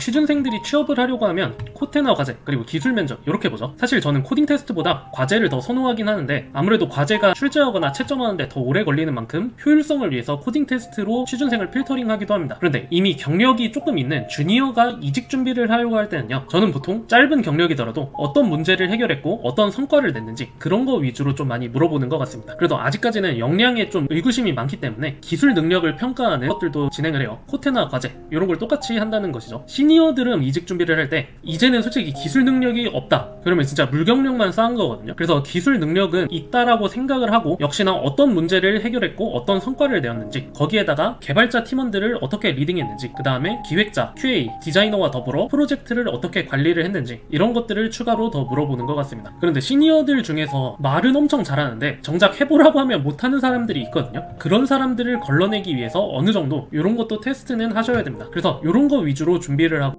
취준생들이 취업을 하려고 하면 코테나 과제 그리고 기술 면접 이렇게 보죠. 사실 저는 코딩 테스트보다 과제를 더 선호하긴 하는데 아무래도 과제가 출제하거나 채점하는데 더 오래 걸리는 만큼 효율성을 위해서 코딩 테스트로 취준생을 필터링하기도 합니다. 그런데 이미 경력이 조금 있는 주니어가 이직 준비를 하려고 할 때는요. 저는 보통 짧은 경력이더라도 어떤 문제를 해결했고 어떤 성과를 냈는지 그런 거 위주로 좀 많이 물어보는 것 같습니다. 그래도 아직까지는 역량에 좀 의구심이 많기 때문에 기술 능력을 평가하는 것들도 진행을 해요. 코테나 과제 이런 걸 똑같이 한다는 것이죠. 시니어들은 이직 준비를 할 때 이제는 솔직히 기술 능력이 없다. 그러면 진짜 물경력만 쌓은 거거든요. 그래서 기술 능력은 있다라고 생각을 하고 역시나 어떤 문제를 해결했고 어떤 성과를 내었는지 거기에다가 개발자 팀원들을 어떻게 리딩했는지 그 다음에 기획자, QA, 디자이너와 더불어 프로젝트를 어떻게 관리를 했는지 이런 것들을 추가로 더 물어보는 것 같습니다. 그런데 시니어들 중에서 말은 엄청 잘하는데 정작 해보라고 하면 못하는 사람들이 있거든요. 그런 사람들을 걸러내기 위해서 어느 정도 이런 것도 테스트는 하셔야 됩니다. 그래서 이런 거 위주로 준비를